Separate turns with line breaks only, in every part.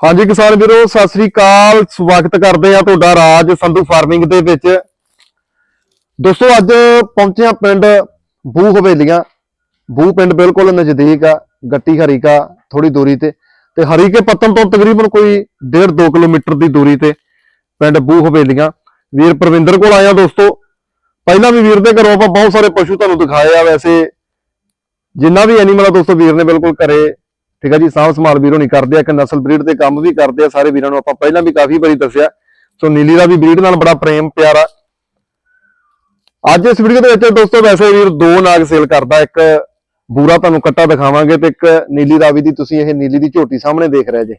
ਹਾਂਜੀ ਕਿਸਾਨ ਵੀਰੋ, ਸਤਿ ਸ੍ਰੀ ਅਕਾਲ। ਸਵਾਗਤ ਕਰਦੇ ਆ ਤੁਹਾਡਾ ਰਾਜ ਸੰਧੂ ਫਾਰਮਿੰਗ ਦੇ ਵਿੱਚ। ਦੋਸਤੋ, ਅੱਜ ਪਹੁੰਚੇ ਆ ਪਿੰਡ ਬੂ ਹਵੇਲੀਆਂ। ਬੂ ਪਿੰਡ ਬਿਲਕੁਲ ਨਜ਼ਦੀਕ ਆ, ਗੱਟੀ ਹਰੀਕਾ ਥੋੜੀ ਦੂਰੀ ਤੇ। ਤੇ ਹਰੀਕੇ ਪੱਤਨ ਤੋਂ ਤਕਰੀਬਨ ਕੋਈ 1.5 2 ਕਿਲੋਮੀਟਰ ਦੀ ਦੂਰੀ ਤੇ ਪਿੰਡ ਬੂ ਹਵੇਲੀਆਂ। ਵੀਰ ਪ੍ਰਵਿੰਦਰ ਕੋਲ ਆਇਆ ਦੋਸਤੋ। ਪਹਿਲਾਂ ਵੀ ਵੀਰ ਦੇ ਘਰੋਂ ਆਪਾਂ ਬਹੁਤ ਸਾਰੇ ਪਸ਼ੂ ਤੁਹਾਨੂੰ ਦਿਖਾਏ ਆ ਵੈਸੇ। ਜਿੰਨਾ ਵੀ ਐਨੀਮਲ ਆ ਦੋਸਤੋ, ਵੀਰ ਨੇ ਬਿਲਕੁਲ ਘਰੇ ਠੀਕ ਹੈ ਜੀ, ਸਾਂਭ ਸੰਭਾਲ ਵੀਰੋ ਨਹੀਂ ਕਰਦੇ ਆ ਇੱਕ ਨਸਲ ਬਰੀਡ ਦੇ ਕੰਮ ਵੀ ਕਰਦੇ ਆ, ਸਾਰੇ ਵੀਰਾਂ ਨੂੰ ਆਪਾਂ ਪਹਿਲਾਂ ਵੀ ਕਾਫੀ ਵਾਰੀ ਦੱਸਿਆ। ਸੋ ਨੀਲੀ ਦਾ ਵੀ ਬਰੀਡ ਨਾਲ ਬੜਾ ਪ੍ਰੇਮ, ਪਿਆਰਾ। ਅੱਜ ਇਸ ਵੀਡੀਓ ਦੇ ਵਿੱਚ ਦੋਸਤੋ ਵੈਸੇ ਵੀਰ ਦੋ ਨਾਗ ਸੇਲ ਕਰਦਾ, ਇੱਕ ਬੂਰਾ ਤੁਹਾਨੂੰ ਕੱਟਾ ਦਿਖਾਵਾਂਗੇ ਤੇ ਇੱਕ ਨੀਲੀ ਰਾਵੀ ਦੀ ਤੁਸੀਂ ਇਹ ਨੀਲੀ ਦੀ ਝੋਟੀ ਸਾਹਮਣੇ ਦੇਖ ਰਹੇ ਜੇ।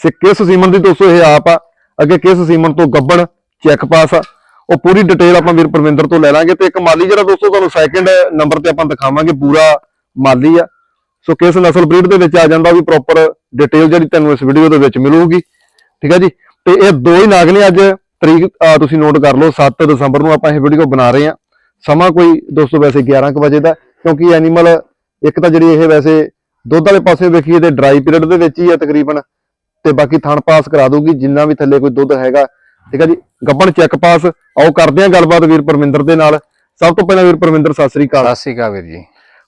ਸੇ ਕਿਸ ਸੀਮਨ ਦੀ ਦੋਸਤੋ ਇਹ ਆਪ ਆ, ਅੱਗੇ ਕਿਸ ਸੀਮਨ ਤੋਂ ਗੱਬਣ ਚੈੱਕ ਪਾਸ ਆ, ਉਹ ਪੂਰੀ ਡਿਟੇਲ ਆਪਾਂ ਵੀਰ ਪਰਵਿੰਦਰ ਤੋਂ ਲੈ ਲਾਂਗੇ ਤੇ ਇੱਕ ਮਾਲੀ ਜਿਹੜਾ ਦੋਸਤੋ ਤੁਹਾਨੂੰ ਸੈਕਿੰਡ ਨੰਬਰ ਤੇ ਆਪਾਂ ਦਿਖਾਵਾਂਗੇ ਪੂਰਾ ਮਾਲੀ ਆ। ਸੋ ਕਿਸ ਨਸਲ ਬਰੀਡ ਦੇ ਵਿੱਚ ਆ ਜਾਂਦਾ ਉਹ ਵੀ ਪ੍ਰੋਪਰ ਡਿਟੇਲ ਜਿਹੜੀ ਤੁਹਾਨੂੰ ਇਸ ਵੀਡੀਓ ਦੇ ਵਿੱਚ ਮਿਲੂਗੀ। ਠੀਕ ਹੈ ਜੀ? ਤੇ ਇਹ ਦੋ ਹੀ ਨਾਗ ਨੇ ਅੱਜ। ਤਰੀਕ ਤੁਸੀਂ ਨੋਟ ਕਰ ਲਓ 7 ਦਸੰਬਰ ਨੂੰ ਆਪਾਂ ਇਹ ਵੀਡੀਓ ਬਣਾ ਰਹੇ ਹਾਂ। ਸਮਾਂ ਕੋਈ ਦੋਸਤੋ ਵੈਸੇ 11 ਕੁ ਵਜੇ ਦਾ ਕਿਉਂਕਿ ਐਨੀਮਲ ਇੱਕ ਤਾਂ ਜਿਹੜੀ ਇਹ ਵੈਸੇ ਦੁੱਧ ਵਾਲੇ ਪਾਸੇ ਵੇਖੀਏ ਤੇ ਡਰਾਈ ਪੀਰੀਅਡ ਦੇ ਵਿੱਚ ਹੀ ਆ ਤਕਰੀਬਨ, ਤੇ ਬਾਕੀ ਥਣ ਪਾਸ ਕਰਾ ਦੂਗੀ ਜਿੰਨਾ ਵੀ ਥੱਲੇ ਕੋਈ ਦੁੱਧ ਹੈਗਾ। ਠੀਕ ਹੈ ਜੀ? ਗੱਬਣ ਚੈੱਕ ਪਾਸ ਆਓ ਕਰਦੇ ਹਾਂ ਗੱਲਬਾਤ ਵੀਰ ਪਰਮਿੰਦਰ ਦੇ ਨਾਲ। ਸਭ ਤੋਂ ਪਹਿਲਾਂ ਵੀਰ ਪਰਮਿੰਦਰ, ਸਤਿ ਸ੍ਰੀ ਅਕਾਲ।
ਸਤਿ ਸ਼੍ਰੀ ਅਕਾਲ ਵੀਰ ਜੀ।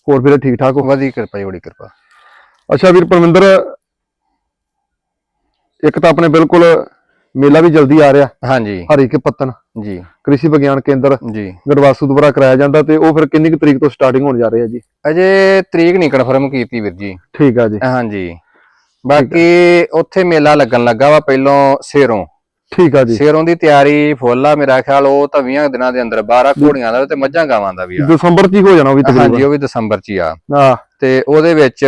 ਹੋਰ ਵੀਰੇ ਠੀਕ ਠਾਕ ਹੋ
ਵਧੀ ਕਿਰਪਾ ਜੀ ਬੜੀ ਕਿਰਪਾ।
ਅੱਛਾ ਵੀਰ ਪਰਮਿੰਦਰ ਇੱਕ ਤਾਂ ਆਪਣੇ ਬਿਲਕੁਲ ਮੇਲਾ ਵੀ ਜਲਦੀ ਆ ਰਿਹਾ।
ਹਾਂਜੀ।
ਹਰੀ ਕੇ ਪੱਤਨ
ਜੀ।
ਕ੍ਰਿਸ਼ੀ ਵਿਗਿਆਨ ਕੇਂਦਰ
ਜੀ।
ਗੜਵਾਸੂ ਦੁਆਰਾ ਕਰਾਇਆ ਜਾਂਦਾ ਤੇ ਉਹ ਫਿਰ ਕਿੰਨੀ ਕੁ ਤਰੀਕ ਤੋਂ ਸਟਾਰਟਿੰਗ ਹੋਣ ਜਾ ਰਹੀ ਹੈ ਜੀ?
ਅਜੇ ਤਰੀਕ ਨਹੀਂ ਕਨਫਰਮ ਕੀਤੀ ਵੀਰ ਜੀ।
ਠੀਕ ਆ ਜੀ।
ਹਾਂਜੀ। ਬਾਕੀ ਉੱਥੇ ਮੇਲਾ ਲੱਗਣ ਲੱਗਾ ਵਾ ਪਹਿਲੋਂ ਸੇਰੋਂ
ਠੀਕ ਆ ਜੀ।
ਸੇਰੋਂ ਦੀ ਤਿਆਰੀ ਫੁੱਲ ਆ ਮੇਰਾ ਖਿਆਲ ਉਹ ਤਾਂ 20 ਦਿਨਾਂ ਦੇ ਅੰਦਰ 12 ਘੋੜੀਆਂ ਦਾ ਤੇ ਮੱਝਾਂ ਗਾਵਾਂ ਦਾ ਵੀ ਆ।
ਦਸੰਬਰ ਚ ਹੀ ਹੋ ਜਾਣਾ ਉਹ ਵੀ
ਹਾਂਜੀ
ਤਕਰੀਬਨ
ਉਹ ਵੀ ਦਸੰਬਰ ਚ ਹੀ ਆ।
ਹਾਂ।
ਤੇ ਉਹਦੇ ਵਿੱਚ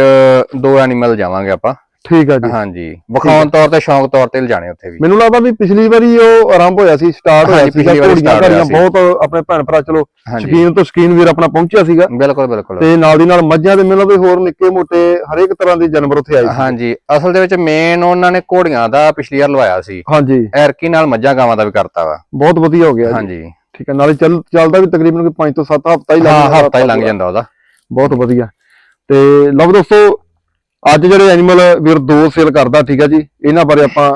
ਦੋ ਐਨੀਮਲ ਜਾਵਾਂਗੇ ਆਪਾਂ।
ਠੀਕ ਆ ਜੀ।
ਹਾਂਜੀ। ਵਿਖਾਉਣ ਤੌਰ ਤੇ ਸ਼ੌਂਕ ਤੌਰ ਤੇ ਲਿਜਾਣੇ ਉੱਥੇ ਵੀ।
ਮੈਨੂੰ ਲੱਗਦਾ ਵੀ ਪਿਛਲੀ ਵਾਰੀ ਉਹ ਆਰੰਭ ਹੋਇਆ ਸੀ ਸਟਾਰਟ ਹੋਇਆ ਸੀ ਘੋੜੀਆਂ ਘਾੜੀਆਂ। ਬਹੁਤ ਆਪਣੇ ਭੈਣ ਭਰਾ ਚਲੋ ਸ਼ਕੀਨ ਤੋਂ ਸ਼ਕੀਨ ਵੀਰ ਆਪਣਾ ਪਹੁੰਚਿਆ ਸੀਗਾ।
ਬਿਲਕੁਲ ਬਿਲਕੁਲ।
ਤੇ ਨਾਲ ਦੀ ਨਾਲ ਮੱਝਾਂ ਦੇ ਮੈਨੂੰ ਲੱਗਦਾ ਹੋਰ ਨਿੱਕੇ ਮੋਟੇ ਹਰੇਕ ਤਰ੍ਹਾਂ ਦੇ ਜਾਨਵਰ ਉੱਥੇ ਆਏ
ਹਾਂਜੀ। ਅਸਲ ਦੇ ਵਿੱਚ ਮੇਨ ਉਹਨਾਂ ਨੇ ਘੋੜੀਆਂ ਦਾ ਪਿਛਲੀ ਵਾਰ ਲਵਾਇਆ ਸੀ।
ਹਾਂਜੀ।
ਐਰਕੀ ਨਾਲ ਮੱਝਾਂ ਗਾਵਾਂ ਦਾ ਵੀ ਕਰਤਾ ਵਾ।
ਬਹੁਤ ਵਧੀਆ ਹੋ ਗਿਆ
ਹਾਂਜੀ।
ਠੀਕ ਹੈ ਨਾਲੇ ਚੱਲ ਚੱਲਦਾ ਵੀ ਤਕਰੀਬਨ ਕੋਈ 5 ਤੋਂ 7 ਹਫ਼ਤਾ ਹੀ ਲੱਗ
ਹਾਂ
ਜਾਂਦਾ
ਹਫਤਾ ਹੀ ਲੰਘ ਜਾਂਦਾ ਉਹਦਾ।
ਬਹੁਤ ਵਧੀਆ। ਤੇ ਲਓ ਦੋਸਤੋ ਅੱਜ ਜਿਹੜੇ ਐਨੀਮਲ ਵੀਰ ਦੋ ਸੇਲ ਕਰਦਾ ਠੀਕ ਹੈ ਜੀ ਇਹਨਾਂ ਬਾਰੇ ਆਪਾਂ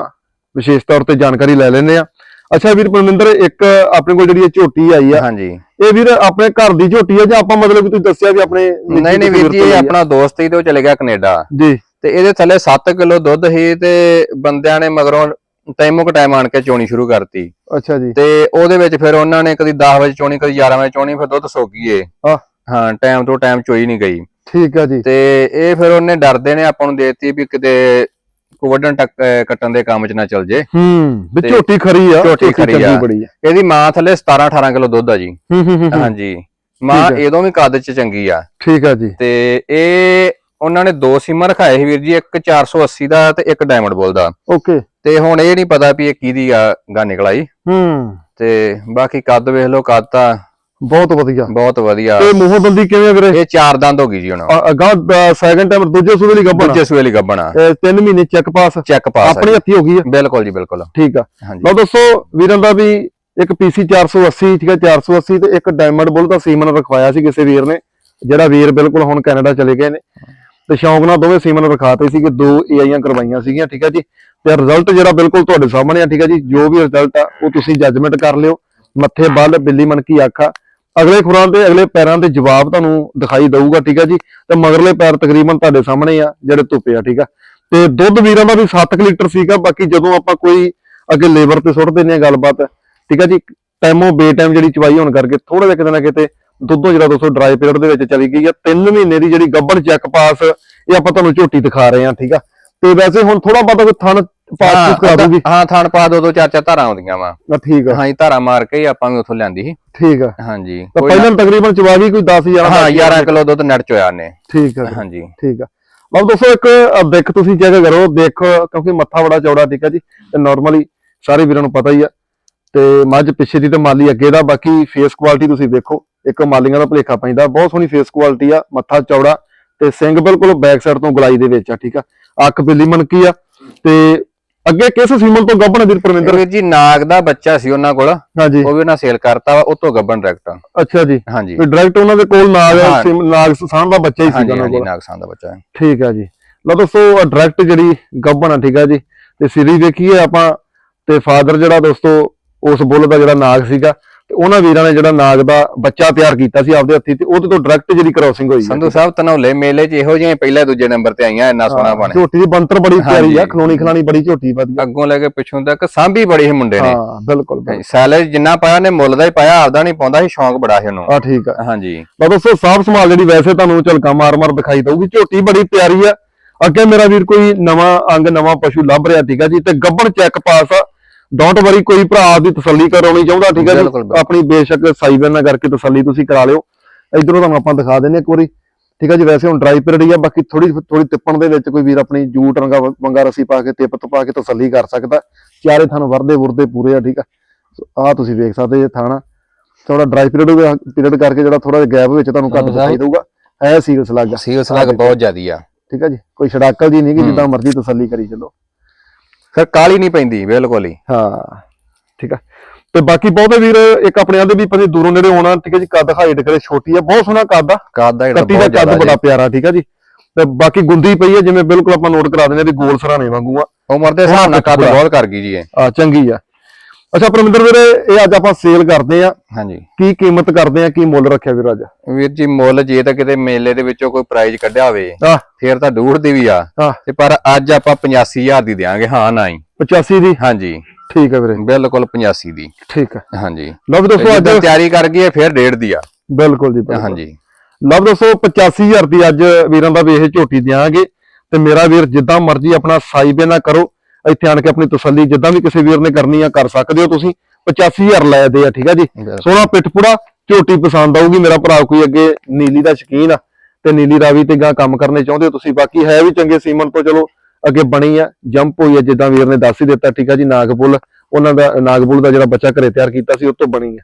ਵਿਸ਼ੇਸ਼ ਤੌਰ ਤੇ ਜਾਣਕਾਰੀ ਲੈ ਲੈਂਦੇ ਆ ਅੱਛਾ ਵੀਰ ਪਰਮਿੰਦਰ ਇੱਕ ਆਪਣੇ ਕੋਲ ਜਿਹੜੀ ਇਹ ਝੋਟੀ ਆਈ ਆ
ਹਾਂਜੀ।
ਇਹ ਵੀਰ ਆਪਣੇ ਘਰ ਦੀ ਝੋਟੀ ਆ ਜਾਂ ਆਪਾਂ ਮਤਲਬ ਕਿ ਤੁਸੀਂ ਦੱਸਿਆ ਵੀ ਆਪਣੇ
ਨਹੀਂ ਨਹੀਂ ਵੀਰ ਜੀ ਇਹ? ਆਪਣਾ ਦੋਸਤ ਹੀ ਤੇ ਉਹ ਚਲੇ ਗਿਆ ਕੈਨੇਡਾ।
ਜੀ।
ਤੇ ਇਹਦੇ ਥੱਲੇ 7 ਕਿਲੋ ਦੁੱਧ ਸੀ ਤੇ ਬੰਦਿਆਂ ਨੇ ਮਗਰੋਂ ਟਾਈਮੋ ਕ ਟਾਈਮ ਆਣ ਕੇ ਚੋਣੀ ਸ਼ੁਰੂ ਕਰਤੀ।
ਅੱਛਾ ਜੀ।
ਤੇ ਉਹਦੇ ਵਿੱਚ ਫਿਰ ਉਹਨਾਂ ਨੇ ਕਦੀ 10 ਵਜੇ ਚੋਣੀ ਕਦੀ 11 ਵਜੇ ਚੋਣੀ ਫਿਰ ਦੁੱਧ ਸੁੱਕ ਗਈਏ
ਆਹ।
ਹਾਂ ਟਾਈਮ ਤੋਂ ਟਾਈਮ ਚੋਈ ਨਹੀਂ ਗਈ।
ਠੀਕ ਆ ਜੀ।
ਤੇ ਇਹ ਫਿਰ ਉਹਨੇ ਡਰਦੇ ਨੇ ਆਪਾਂ ਨੂੰ ਦੇਤੀ ਵੀ ਕਿਤੇ ਵੱਢਣ ਟੱਕ ਕੱਟਣ ਦੇ ਕੰਮ 'ਚ ਨਾ ਚੱਲ ਜੇ।
ਹੂੰ ਵੀ ਝੋਟੀ ਖਰੀ ਆ
ਝੋਟੀ ਖਰੀ ਆ। ਇਹਦੀ ਮਾਂ ਥੱਲੇ 17 18 ਕਿਲੋ ਦੁੱਧ ਆ ਜੀ। ਹਾਂਜੀ। ਮਾਂ। ਇਹਦੋਂ ਵੀ ਕੱਦ 'ਚ ਚੰਗੀ ਆ।
ਠੀਕ ਆ ਜੀ।
ਤੇ ਇਹ ਉਹਨਾਂ ਨੇ ਦੋ ਸਿਮਰ ਰਖਾਏ ਸੀ ਵੀਰ ਜੀ ਇੱਕ 480 ਦਾ ਤੇ ਇੱਕ ਡਾਇਮੰਡ ਬੋਲ ਦਾ।
ਓਕੇ।
ਤੇ ਹੁਣ ਇਹ ਨਹੀਂ ਪਤਾ ਵੀ ਇਹ ਕਿਹਦੀ ਆ ਗਾ ਨਿਕਲਾਈ
ਹੂੰ।
ਤੇ ਬਾਕੀ ਕੱਦ ਵੇਖ ਲਓ ਕੱਦ ਤਾਂ
ਬਹੁਤ ਵਧੀਆ।
ਬਹੁਤ ਵਧੀਆ।
ਤੇ ਮੂੰਹੋਂ ਦੰਦੀ ਕਿਵੇਂ ਆ ਵੀਰੇ?
ਇਹ ਚਾਰ ਦੰਦ ਹੋ ਗਈ ਜੀ ਹੁਣ।
ਅਗਾ ਸੈਕੰਡ ਟਾਈਮ ਦੂਜੇ ਸੂਬੇ ਲਈ ਗੱਭਣ
ਦੂਜੇ ਸੂਏ ਲਈ ਗੱਬਣਾ।
3 ਮਹੀਨੇ ਚੈੱਕ ਪਾਸ
ਚੈੱਕ ਪਾਸ
ਆਪਣੇ ਹੱਥੀ ਹੋ ਗਈ ਆ?
ਬਿਲਕੁਲ ਜੀ ਬਿਲਕੁਲ।
ਠੀਕ ਆ। ਲਓ ਦੋਸਤੋ ਵੀਰਾਂ ਦਾ ਵੀ ਇੱਕ ਪੀਸੀ 480 ਠੀਕ ਹੈ 480 ਤੇ ਇੱਕ ਡਾਇਮੰਡ ਬੁੱਲ ਦਾ ਸੀਮਨ ਰਖਵਾਇਆ ਸੀ ਕਿਸੇ ਵੀਰ ਨੇ ਜਿਹੜਾ ਵੀਰ ਬਿਲਕੁਲ ਹੁਣ ਕੈਨੇਡਾ ਚਲੇ ਗਏ ਨੇ। ਤੇ ਸ਼ੌਂਕ ਨਾਲ ਦੋਵੇਂ ਸੀਮਨ ਰਖਾਤੇ ਸੀ ਕਿ ਦੋ ਏਆਈਆਂ ਕਰਵਾਈਆਂ ਸੀਗੀਆਂ ਠੀਕ ਹੈ ਜੀ। ਤੇ ਰਿਜ਼ਲਟ ਜਿਹੜਾ ਬਿਲਕੁਲ ਤੁਹਾਡੇ ਸਾਹਮਣੇ ਆ ਠੀਕ ਹੈ ਜੀ ਜੋ ਵੀ ਰਿਜ਼ਲਟ ਆ ਉਹ ਤੁਸੀਂ ਜੱਜਮੈਂਟ ਕਰ ਲਿਓ। ਮੱਥੇ ਬੱਲ ਬਿੱਲੀ ਮਨਕੀ ਅੱਖਾਂ ਅਗਲੇ ਖੁਰਾਂ ਤੇ, ਅਗਲੇ ਪੈਰਾਂ ਦੇ ਜਵਾਬ ਤੁਹਾਨੂੰ ਦਿਖਾਈ ਦਊਗਾ, ਠੀਕ ਆ ਜੀ? ਤੇ ਮਗਰਲੇ ਪੈਰ ਤਕਰੀਬਨ ਤੁਹਾਡੇ ਸਾਹਮਣੇ ਆ, ਜਿਹੜੇ ਧੁੱਪੇ ਆ, ਠੀਕ ਆ? ਤੇ ਦੁੱਧ ਵੀਰਾਂ ਦਾ ਵੀ 7 ਲੀਟਰ ਸੀਗਾ, ਬਾਕੀ ਜਦੋਂ ਆਪਾਂ ਕੋਈ ਅੱਗੇ ਲੇਬਰ ਤੇ ਸੁੱਟ ਦਿੰਦੇ ਆ ਗੱਲਬਾਤ, ਠੀਕ ਆ ਜੀ? ਟਾਈਮੋ ਬੇ ਟਾਈਮ ਜਿਹੜੀ ਚਵਾਈ ਹੋਣ ਕਰਕੇ ਥੋੜਾ ਜਿਹਾ ਕਿਤੇ ਨਾ ਕਿਤੇ ਦੁੱਧੋਂ ਜਿਹੜਾ ਦੋਸਤੋ ਡਰਾਈ ਪੀਰੀਅਡ ਦੇ ਵਿੱਚ ਚਲੀ ਗਈ ਆ। 3 ਮਹੀਨੇ ਦੀ ਜਿਹੜੀ ਗੱਬੜ ਚੈੱਕ ਪਾਸ ਇਹ ਆਪਾਂ ਤੁਹਾਨੂੰ ਝੋਟੀ ਦਿਖਾ ਰਹੇ ਆ, ਠੀਕ ਆ? ਤੇ ਵੈਸੇ ਹੁਣ ਥੋੜਾ ਬਹੁਤਾ ਕੋਈ ਥਣ ਪਾਸ ਕਰਾ ਦੂਗੀ।
ਹਾਂ ਥਾਣ ਪਾ ਦੋ ਦੋ ਚਾਰ ਚਾਰ ਧਾਰਾਂ ਆਉਂਦੀਆਂ ਵਾ।
ਠੀਕ ਆ।
ਹਾਂਜੀ ਧਾਰਾਂ ਮਾਰ ਕੇ ਹੀ ਆਪਾਂ ਵੀ ਉੱਥੋਂ ਲਿਆਂਦੀ ਸੀ।
ਠੀਕ ਆ।
ਹਾਂਜੀ
ਤਾਂ ਪਹਿਲਾਂ ਤਕਰੀਬਨ ਚਵਾ ਗਈ ਕੋਈ 10 11
ਹਾਂ 11 ਕਿਲੋ ਦੁੱਧ ਨੜ ਚੋਇਆ ਨੇ
ਠੀਕ ਆ।
ਹਾਂਜੀ।
ਠੀਕ ਆ। ਲਓ ਦੋਸਤੋ ਇੱਕ ਦਿੱਖ ਤੁਸੀਂ ਚੈੱਕ ਕਰੋ ਦੇਖੋ ਕਿਉਂਕਿ ਮੱਥਾ ਬੜਾ ਚੌੜਾ ਠੀਕ ਆ ਜੀ ਤੇ ਨਾਰਮਲੀ ਸਾਰੇ ਵੀਰਾਂ ਨੂੰ ਪਤਾ ਹੀ ਆ। ਤੇ ਮੱਝ ਪਿੱਛੇ ਦੀ ਤੇ ਮਾਲੀ ਅੱਗੇ ਦਾ ਬਾਕੀ ਫੇਸ ਕੁਆਲਿਟੀ ਤੁਸੀਂ ਦੇਖੋ ਇੱਕ ਮਾਲੀਆਂ ਦਾ ਭਲੇਖਾ ਪੈਂਦਾ। ਬਹੁਤ ਸੋਹਣੀ ਫੇਸ ਕੁਆਲਿਟੀ ਆ ਮੱਥਾ ਚੌੜਾ ਤੇ ਸਿੰਘ ਬਿਲਕੁਲ ਬੈਕ ਸਾਈਡ ਤੋਂ ਗਲਾਈ ਦੇ ਵਿੱਚ ਆ ਠੀਕ ਆ। ਅੱਖ ਬਿੱਲੀ ਮਨਕੀ ਆ ਤੇ ਅੱਗੇ ਕਿਸ ਸੀਮਨ ਤੋਂ ਗੱਭਣ ਵੀਰ ਪਰਮਿੰਦਰ?
ਵੀਰ ਜੀ ਨਾਗ ਦਾ ਬੱਚਾ ਸੀ ਉਹਨਾਂ ਕੋਲ।
ਹਾਂਜੀ।
ਉਹ ਵੀ ਉਹਨਾਂ ਸੇਲ ਕਰਤਾ ਵਾ ਉਹ ਤੋਂ ਗੱਬਨ ਡਾਇਰੈਕਟ
ਅੱਛਾ ਜੀ।
ਹਾਂਜੀ।
ਡਾਇਰੈਕਟ ਉਹਨਾਂ ਦੇ ਕੋਲ ਨਾਗ ਨਾਗ ਸਾਨ ਦਾ ਬੱਚਾ ਹੀ ਸੀਗਾ ਉਹਨਾਂ ਕੋਲ।
ਨਾਗ ਸਾਂ ਦਾ ਬੱਚਾ
ਠੀਕ ਆ ਜੀ। ਲਓ ਦੋਸਤੋ ਡਾਇਰੈਕਟ ਜਿਹੜੀ ਗੱਬਣ ਆ ਠੀਕ ਆ ਜੀ। ਤੇ ਸਿਰੀ ਵੇਖੀਏ ਆਪਾਂ ਤੇ ਫਾਦਰ ਜਿਹੜਾ ਦੋਸਤੋ ਉਸ ਬੁੱਲ ਦਾ ਜਿਹੜਾ ਨਾਗ ਸੀਗਾ ਤੇ ਉਹਨਾਂ ਵੀਰਾਂ ਨੇ ਜਿਹੜਾ ਨਾਗ ਦਾ ਬੱਚਾ ਤਿਆਰ ਕੀਤਾ ਸੀ ਆਪਦੇ ਹੱਥੀ ਤੇ ਉਹਦੇ ਤੋਂ ਡਾਇਰੈਕਟ ਜਿਹੜੀ ਕ੍ਰੋਸਿੰਗ ਹੋਈ ਹੈ
ਸੰਧੂ ਸਾਹਿਬ ਤਨੌਲੇ ਮੇਲੇ 'ਚ ਇਹੋ ਜਿਹੀਆਂ ਪਹਿਲੇ ਦੂਜੇ ਨੰਬਰ ਤੇ ਆਈਆਂ ਇੰਨਾ ਸੋਹਣਾ ਬਣੇ
ਝੋਟੀ ਦੀ ਬੰਤਰ ਬੜੀ ਪਿਆਰੀ ਆ। ਖਲੋਣੀ ਖਲਾਣੀ ਬੜੀ ਝੋਟੀ ਵਧੀਆ
ਅੱਗੋਂ ਲੈ ਕੇ ਪਿੱਛੋਂ ਤੱਕ ਸਾਂਭੀ ਬੜੀ ਸੀ ਮੁੰਡੇ ਨੇ।
ਹਾਂ ਬਿਲਕੁਲ।
ਸੈਲੇਜ ਜਿੰਨਾ ਪਾਇਆ ਨੇ ਮੁੱਲ ਦਾ ਹੀ ਪਾਇਆ ਆਪਦਾ ਨਹੀਂ ਪਾਉਂਦਾ ਸੀ ਸ਼ੌਂਕ ਬੜਾ ਸੀ ਉਹਨੂੰ।
ਆ ਠੀਕ ਆ।
ਹਾਂਜੀ।
ਲਓ ਦੋਸਤੋ ਸਾਫ਼ ਸੰਭਾਲ ਜਿਹੜੀ ਵੈਸੇ ਤੁਹਾਨੂੰ ਝਲਕਾ ਮਾਰ ਮਾਰ ਦਿਖਾਈ ਦਊਗੀ ਝੋਟੀ ਬੜੀ ਪਿਆਰੀ ਆ। ਅੱਗੇ ਮੇਰਾ ਵੀਰ ਕੋਈ ਨਵਾਂ ਅੰਗ ਨਵਾਂ ਪਸ਼ੂ ਲੱਭ ਰਿਹਾ ਠੀਕ ਆ ਜੀ ਤੇ ਗੱਬਣ ਚੈੱਕ ਪਾਸ ਆ। ਡੋਂਟ ਵਰੀ ਕੋਈ ਭਰਾ ਦੀ ਤਸੱਲੀ ਕਰਾਉਣੀ ਚਾਹੁੰਦਾ ਠੀਕ ਆ
ਬਿਲਕੁਲ,
ਜੀ?
ਬਿਲਕੁਲ।
ਆਪਣੀ ਬੇਸ਼ੱਕ ਸਾਈਬਰ ਨਾਲ ਕਰਕੇ ਤਸੱਲੀ ਤੁਸੀਂ ਕਰਾ ਲਿਓ। ਇਧਰੋਂ ਤੁਹਾਨੂੰ ਆਪਾਂ ਦਿਖਾ ਦਿੰਨੇ ਇੱਕ ਵਾਰੀ। ਠੀਕ ਆ ਜੀ ਵੈਸੇ ਹੁਣ ਡਰਾਈ ਪੀਰੀਅਡ ਹੀ ਆ ਬਾਕੀ ਥੋੜੀ ਥੋੜੀ ਟਿੱਪਣ ਦੇ ਵਿੱਚ ਕੋਈ ਵੀਰ ਆਪਣੀ ਜੂਟ ਰੰਗਾ ਵੰਗਾ ਰਸੀ ਪਾ ਕੇ ਤਿੱਪ ਤੋਂ ਪਾ ਕੇ ਤਸੱਲੀ ਕਰ ਸਕਦਾ। ਚਾਰੇ ਤੁਹਾਨੂੰ ਵਰਦੇ ਵਰਦੇ ਪੂਰੇ ਆ ਠੀਕ ਆ? ਆ ਤੁਸੀਂ ਵੇਖ ਸਕਦੇ ਜੇ ਥਾਣਾ। ਥੋੜਾ ਡਰਾਈ ਪੀਰੀਅਡ ਪੀਰੀਅਡ ਕਰਕੇ ਜਿਹੜਾ ਥੋੜਾ ਗੈਪ ਵਿੱਚ ਤੁਹਾਨੂੰ ਘੱਟ
ਹਾਂ,
ਦਿਖਾਈ ਦਊਗਾ। ਹੈ ਸੀਰੀਅਸ ਲੱਗਾ
ਸੀਲ ਸਲਗ ਬਹੁਤ ਜ਼ਿਆਦੀ ਆ।
ਠੀਕ ਆ ਜੀ ਕੋਈ ਛੜਾਕਲ ਜੀ ਨਹੀਂ ਕਿ
ਹੂੰ।
ਜਿੱਦਾਂ ਮਰਜ਼ੀ ਤਸੱਲੀ ਕਰੀ ਚੱਲੋ।
ਫਿਰ ਕਾਲੀ ਨਹੀਂ ਪੈਂਦੀ ਬਿਲਕੁਲ ਹੀ।
ਹਾਂ ਠੀਕ ਆ। ਤੇ ਬਾਕੀ ਬਹੁਤੇ ਵੀਰ ਇੱਕ ਆਪਣੇ ਆਂਦੇ ਵੀ ਪਤੀ ਦੂਰੋਂ ਨੇੜੇ ਆਉਣਾ ਠੀਕ ਹੈ ਜੀ ਕੱਦ ਹਾਈਟ ਕਰੇ ਛੋਟੀ ਆ ਬਹੁਤ ਸੋਹਣਾ ਕੱਦ ਆ।
ਕੱਦ ਦਾ ਜਿਹੜਾ ਬਹੁਤ
ਕੱਦ
ਜ਼ਿਆਦਾ
ਬੜਾ। ਪਿਆਰਾ ਠੀਕ ਆ ਜੀ। ਤੇ ਬਾਕੀ ਗੁੰਦੀ ਪਈ ਹੈ ਜਿਵੇਂ ਬਿਲਕੁਲ ਆਪਾਂ ਨੋਟ ਕਰਾ ਦਿੰਦੇ ਆ ਵੀ ਗੋਲ ਸਰਾਣੇ ਵਾਂਗੂ ਆ।
ਉਮਰ ਦੇ ਹਿਸਾਬ ਨਾਲ ਕੱਦ। ਬਹੁਤ ਕਰ ਗਈ ਜੀ ਇਹ।
ਆ ਚੰਗੀ ਆ। ਅੱਛਾ ਪਰਮਿੰਦਰ ਵੀਰੇ ਇਹ ਅੱਜ ਆਪਾਂ ਸੇਲ ਕਰਦੇ ਆ
ਹਾਂਜੀ।
ਕੀ ਕੀਮਤ ਕਰਦੇ ਆ ਕੀ ਮੁੱਲ ਰੱਖਿਆ ਵੀਰ ਅੱਜ?
ਵੀਰ ਜੀ ਮੁੱਲ ਜੇ ਤਾਂ ਕਿਤੇ ਮੇਲੇ ਦੇ ਵਿੱਚੋਂ ਕੋਈ ਪ੍ਰਾਈਜ਼ ਕੱਢਿਆ ਹੋਵੇ
ਆ
ਫੇਰ ਤਾਂ ਦੂਰ ਦੀ ਵੀ ਆ।
ਆ
ਤੇ ਪਰ ਅੱਜ ਆਪਾਂ 85000 ਦੀ ਦੇਾਂਗੇ ਹਾਂ ਨਾ ਹੀ
85 ਦੀ?
ਹਾਂਜੀ।
ਠੀਕ ਹੈ ਵੀਰੇ।
ਬਿਲਕੁਲ 85 ਦੀ।
ਠੀਕ ਹੈ।
ਹਾਂਜੀ।
ਲਓ ਵੀ ਦੋਸਤੋ ਅੱਜ
ਜਦੋਂ ਤਿਆਰੀ ਕਰ ਗਈ ਹੈ ਫੇਰ ਡੇਢ ਦੀ ਆ।
ਬਿਲਕੁਲ ਜੀ ਬਿਲਕੁਲ।
ਹਾਂਜੀ।
ਲਓ ਦੋਸਤੋ 85000 ਦੀ ਅੱਜ ਵੀਰਾਂ ਦਾ ਵੀ ਇਹ ਝੋਟੀ ਦਿਆਂਗੇ। ਤੇ ਮੇਰਾ ਵੀਰ ਜਿੱਦਾਂ ਮਰਜ਼ੀ ਆਪਣਾ ਸਾਈਬੇ ਨਾ ਕਰੋ। ਇੱਥੇ ਆਣ ਕੇ ਆਪਣੀ ਤਸੱਲੀ ਜਿੱਦਾਂ ਵੀ ਕਿਸੇ ਵੀਰ ਨੇ ਕਰਨੀ ਆ ਕਰ ਸਕਦੇ ਹੋ ਤੁਸੀਂ। 85000 ਲੈ ਦੇ ਆ ਠੀਕ ਆ ਜੀ। ਸੋਹਣਾ ਪਿੱਠਪੁੜਾ ਝੋਟੀ ਪਸੰਦ ਆਊਗੀ। ਮੇਰਾ ਭਰਾ ਕੋਈ ਅੱਗੇ ਨੀਲੀ ਦਾ ਸ਼ਕੀਨ ਆ ਤੇ ਨੀਲੀ ਰਾਵੀ ਤੇ ਗਾਂ ਕੰਮ ਕਰਨੇ ਚਾਹੁੰਦੇ ਹੋ ਤੁਸੀਂ। ਬਾਕੀ ਹੈ ਵੀ ਚੰਗੇ ਸੀਮਨ ਤੋਂ ਚਲੋ ਅੱਗੇ ਬਣੀ ਆ ਜੰਪ ਹੋਈ ਆ ਜਿੱਦਾਂ ਵੀਰ ਨੇ ਦੱਸ ਹੀ ਦਿੱਤਾ ਠੀਕ ਆ ਜੀ ਨਾਗਪੁਲ। ਉਹਨਾਂ ਦਾ ਨਾਗਪੁਲ ਦਾ ਜਿਹੜਾ ਬੱਚਾ ਘਰੇ ਤਿਆਰ ਕੀਤਾ ਸੀ ਉਹ ਤੋਂ ਬਣੀ ਆ।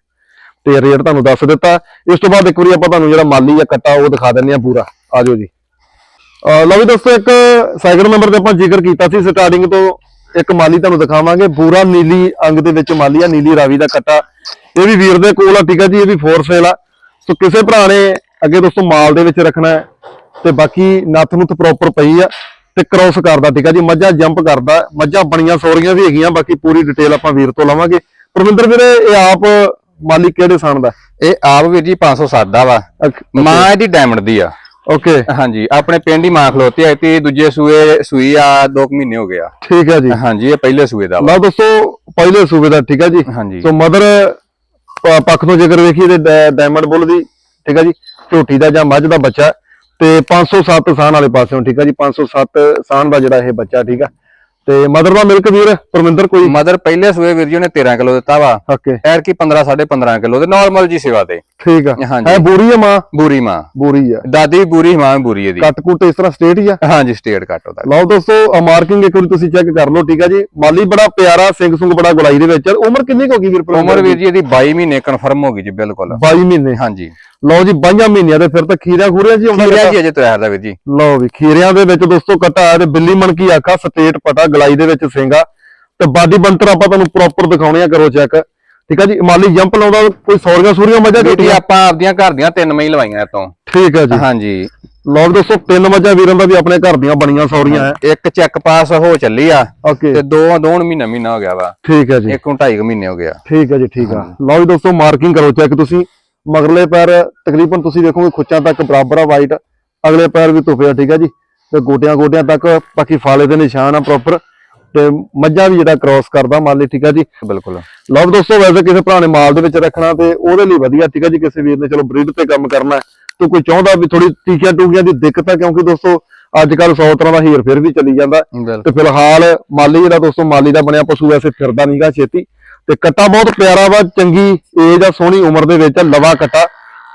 ਤੇ ਰੇਟ ਤੁਹਾਨੂੰ ਦੱਸ ਦਿੱਤਾ। ਇਸ ਤੋਂ ਬਾਅਦ ਇੱਕ ਵਾਰੀ ਆਪਾਂ ਤੁਹਾਨੂੰ ਜਿਹੜਾ ਮਾਲੀ ਆ ਕੱਟਾ ਉਹ ਦਿਖਾ ਦਿੰਨੇ ਆ ਪੂਰਾ। ਆਜੋ ਜੀ। ਲਓ ਵੀ ਦੋਸਤੋ ਇੱਕ ਸੈਕਿੰਡ ਨੰਬਰ ਤੇ ਆਪਾਂ ਜ਼ਿਕਰ ਕੀਤਾ ਸੀ ਸਟਾਰਟਿੰਗ ਤੋਂ ਇੱਕ ਮਾਲੀ ਤੁਹਾਨੂੰ ਦਿਖਾਵਾਂਗੇ ਪੂਰਾ ਨੀਲੀ ਅੰਗ ਦੇ ਵਿੱਚ ਮਾਲੀ ਆ ਨੀਲੀ ਰਾਵੀ ਦਾ ਕੱਟਾ। ਇਹ ਵੀ ਵੀਰ ਦੇ ਕੋਲ ਆ ਠੀਕ ਆ ਜੀ ਇਹ ਵੀ ਫੋਰ ਸੇਲ ਆ। ਸੋ ਕਿਸੇ ਭਰਾ ਨੇ ਅੱਗੇ ਦੋਸਤੋ ਮਾਲ ਦੇ ਵਿੱਚ ਰੱਖਣਾ ਹੈ ਤੇ ਬਾਕੀ ਨੱਥ ਨੁੱਥ ਪ੍ਰੋਪਰ ਪਈ ਆ ਤੇ ਕ੍ਰੋਸ ਕਰਦਾ ਠੀਕ ਆ ਜੀ ਮੱਝਾਂ ਜੰਪ ਕਰਦਾ ਮੱਝਾਂ ਬਣੀਆਂ ਸੋਰੀਆਂ ਵੀ ਹੈਗੀਆਂ ਬਾਕੀ ਪੂਰੀ ਡਿਟੇਲ ਆਪਾਂ ਵੀਰ ਤੋਂ ਲਵਾਂਗੇ। ਪਰਮਿੰਦਰ ਵੀਰੇ ਇਹ ਆਪ ਮਾਲੀ ਕਿਹੜੇ ਸਾਨ ਦਾ?
ਇਹ ਆਪ ਵੀਰ ਜੀ 507 ਦਾ ਵਾ। ਮਾਂ ਇਹਦੀ ਡਾਇਮੰਡ ਦੀ ਆ।
ਓਕੇ
ਹਾਂਜੀ ਆਪਣੇ ਪਿੰਡ ਹੀ ਮਾਂ ਖਲੋਤੀ ਆ ਤੇ ਦੂਜੇ ਸੂਏ ਸੂਈ ਆ 2 ਮਹੀਨੇ ਹੋ ਗਏ ਆ।
ਠੀਕ ਹੈ ਜੀ।
ਹਾਂਜੀ ਇਹ ਪਹਿਲੇ ਸੂਏ ਦਾ
ਲਓ ਦੋਸਤੋ ਪਹਿਲੇ ਸੂਬੇ ਦਾ ਠੀਕ ਹੈ ਜੀ।
ਹਾਂਜੀ।
ਸੋ ਮਦਰ ਪੱਖ ਤੋਂ ਜੇਕਰ ਵੇਖੀਏ ਤੇ ਡਾਇਮੰਡ ਬੁੱਲ ਦੀ ਠੀਕ ਹੈ ਜੀ ਝੋਟੀ ਦਾ ਜਾਂ ਮੱਝ ਦਾ ਬੱਚਾ ਤੇ 507 ਸਾਨ ਵਾਲੇ ਪਾਸਿਓਂ ਠੀਕ ਹੈ ਜੀ 507 ਸਾਨ ਦਾ ਜਿਹੜਾ ਇਹ ਬੱਚਾ ਠੀਕ ਆ ਤੇ ਮਦਰ ਦਾ ਮਿਲਕ ਵੀਰ ਪਰਮਿੰਦਰ ਕੋਈ?
ਮਦਰ ਪਹਿਲੇ ਸੂਏ ਵੀਰ ਜੀ ਉਹਨੇ 13 ਕਿਲੋ ਦਿੱਤਾ ਵਾ।
ਓਕੇ।
ਐਰ ਕੀ 15 15.5 ਕਿਲੋ ਤੇ ਨਾਰਮਲ ਜੀ ਸੇਵਾ ਤੇ।
ਠੀਕ ਆ।
ਹਾਂਜੀ।
ਹੈ ਬੂਰੀ ਆ ਮਾਂ?
ਬੂਰੀ ਮਾਂ।
ਬੂਰੀ ਆ।
ਦਾਦੀ ਬੂਰੀ ਮਾਂ ਬੂਰੀ ਇਹਦੀ।
ਕੱਟ ਕੁੱਟ ਇਸ ਤਰ੍ਹਾਂ ਸਟੇਟ ਹੀ ਆ?
ਹਾਂਜੀ ਸਟੇਟ ਕੱਟ ਉਹਦਾ।
ਲਓ ਦੋਸਤੋ ਮਾਰਕਿੰਗ ਇੱਕ ਵਾਰੀ ਤੁਸੀਂ ਚੈੱਕ ਕਰ ਲਓ ਠੀਕ ਆ ਜੀ? ਮਾਲੀ ਬੜਾ ਪਿਆਰਾ ਸਿੰਘ ਸੁੰਗ ਬੜਾ ਗੁਲਾਈ ਦੇ ਵਿੱਚ ਉਮਰ ਕਿੰਨੀ ਕੁ ਹੋ ਗਈ ਵੀਰ ਪਰਮਿੰਦਰ
ਉਮਰ ਵੀਰ ਜੀ ਇਹਦੀ 22 ਮਹੀਨੇ ਕਨਫਰਮ ਹੋ ਗਈ ਜੀ ਬਿਲਕੁਲ।
22 ਮਹੀਨੇ।
ਹਾਂਜੀ।
ਲਓ ਜੀ 22 ਮਹੀਨਿਆਂ ਦੇ ਫਿਰ ਤਾਂ ਖੀਰਿਆ ਖੂਰਿਆ ਜੀ ਆਉਂਦਾ
ਖੀਰਿਆ। ਜੀ ਅਜੇ ਤਿਆਰ ਦਾ ਵੀਰ ਜੀ।
ਲਓ ਵੀ ਖੀਰਿਆਂ ਦੇ ਵਿੱਚ ਦੋਸਤੋ ਕਟਾ ਹੈ ਤੇ ਬਿੱਲੀ ਮਣਕੀ ਆਖਾ ਸਟੇਟ ਪਟਾ ਗਲਾਈ ਦੇ ਵਿੱਚ ਸਿੰਗਾ। ਤੇ ਬਾਡੀ ਬੰਤਰ ਆਪਾਂ ਤੁਹਾਨੂੰ ਪ੍ਰੋਪਰ ਦਿਖਾਉਣੇ ਆ ਕਰੋ ਚੈੱਕ ਠੀਕ ਆ ਜੀ ਮਾਲੀ ਜੰਪ ਲਾਉਂਦਾ ਕੋਈ ਸੌਰੀਆਂ ਸੂਰੀਆਂ ਮੱਝਾਂ
ਵੀਰ ਜੀ
ਝੋਟੀਆਂ
ਆਪਾਂ ਆਪਦੀਆਂ ਘਰ ਦੀਆਂ ਤਿੰਨ ਮਈ ਲਵਾਈਆਂ ਇਹ ਤੋਂ
ਠੀਕ ਹੈ ਜੀ।
ਹਾਂਜੀ।
ਲਓ ਦੋਸਤੋ ਤਿੰਨ ਮੱਝਾਂ ਵੀਰਾਂ ਦਾ ਵੀ ਆਪਣੇ ਘਰ ਦੀਆਂ ਬਣੀਆਂ ਸੌਰੀਆਂ
ਇੱਕ ਚੈੱਕ ਪਾਸ ਹੋ ਚੱਲੀ ਆ
ਓਕੇ।
ਤੇ ਦੋ ਦੋਣ ਮਹੀਨਾ ਮਹੀਨਾ ਹੋ ਗਿਆ ਵਾ।
ਠੀਕ ਹੈ ਜੀ।
ਇੱਕ ਨੂੰ ਢਾਈ ਕੁ ਮਹੀਨੇ ਹੋ ਗਿਆ
ਠੀਕ ਹੈ ਜੀ ਠੀਕ ਆ। ਲਓ ਦੋਸਤੋ ਮਾਰਕਿੰਗ ਕਰੋ ਚੈੱਕ ਤੁਸੀਂ। ਮਗਰਲੇ ਪੈਰ ਤਕਰੀਬਨ ਤੁਸੀਂ ਵੇਖੋਗੇ ਖੁੱਚਾਂ ਤੱਕ ਬਰਾਬਰ ਆ ਵਾਈਟ ਅਗਲੇ ਪੈਰ ਵੀ ਧੁੱਪੇ ਆ ਠੀਕ ਹੈ ਜੀ? ਤੇ ਗੋਟਿਆਂ ਗੋਟਿਆਂ ਤੱਕ ਬਾਕੀ ਫਾਲੇ ਦੇ ਨਿਸ਼ਾਨ ਆ ਪ੍ਰੋਪਰ ਤੇ ਮੱਝਾਂ ਵੀ ਜਿਹੜਾ ਕ੍ਰਾਸ ਕਰਦਾ ਮਾਲੀ ਠੀਕ ਹੈ ਜੀ?
ਬਿਲਕੁਲ।
ਲਓ ਦੋਸਤੋ ਵੈਸੇ ਕਿਸੇ ਭਰਾ ਨੇ ਮਾਲ ਦੇ ਵਿੱਚ ਰੱਖਣਾ ਤੇ ਉਹਦੇ ਲਈ ਵਧੀਆ ਠੀਕ ਹੈ ਜੀ? ਕਿਸੇ ਵੀਰ ਨੇ ਚਲੋ ਬਰੀਡ ਤੇ ਕੰਮ ਕਰਨਾ ਤੇ ਕੋਈ ਚਾਹੁੰਦਾ ਵੀ ਥੋੜੀ ਟੀਕਿਆਂ ਟੂਕਿਆਂ ਦੀ ਦਿੱਕਤ ਹੈ ਕਿਉਂਕਿ ਦੋਸਤੋ ਅੱਜ ਕੱਲ 100 ਤਰ੍ਹਾਂ ਦਾ ਹੀਰ ਫਿਰ ਵੀ ਚੱਲੀ ਜਾਂਦਾ। ਤੇ ਫਿਲਹਾਲ ਮਾਲੀ ਜਿਹੜਾ ਦੋਸਤੋ ਮਾਲੀ ਦਾ ਬਣਿਆ ਪਸ਼ੂ ਵੈਸੇ ਫਿਰਦਾ ਨਹੀਂਗਾ ਛੇਤੀ। ਤੇ ਕੱਟਾ ਬਹੁਤ ਪਿਆਰਾ ਵਾ ਚੰਗੀ ਏਜ ਆ ਸੋਹਣੀ ਉਮਰ ਦੇ ਵਿੱਚ ਆ, ਲਵਾ ਕੱਟਾ।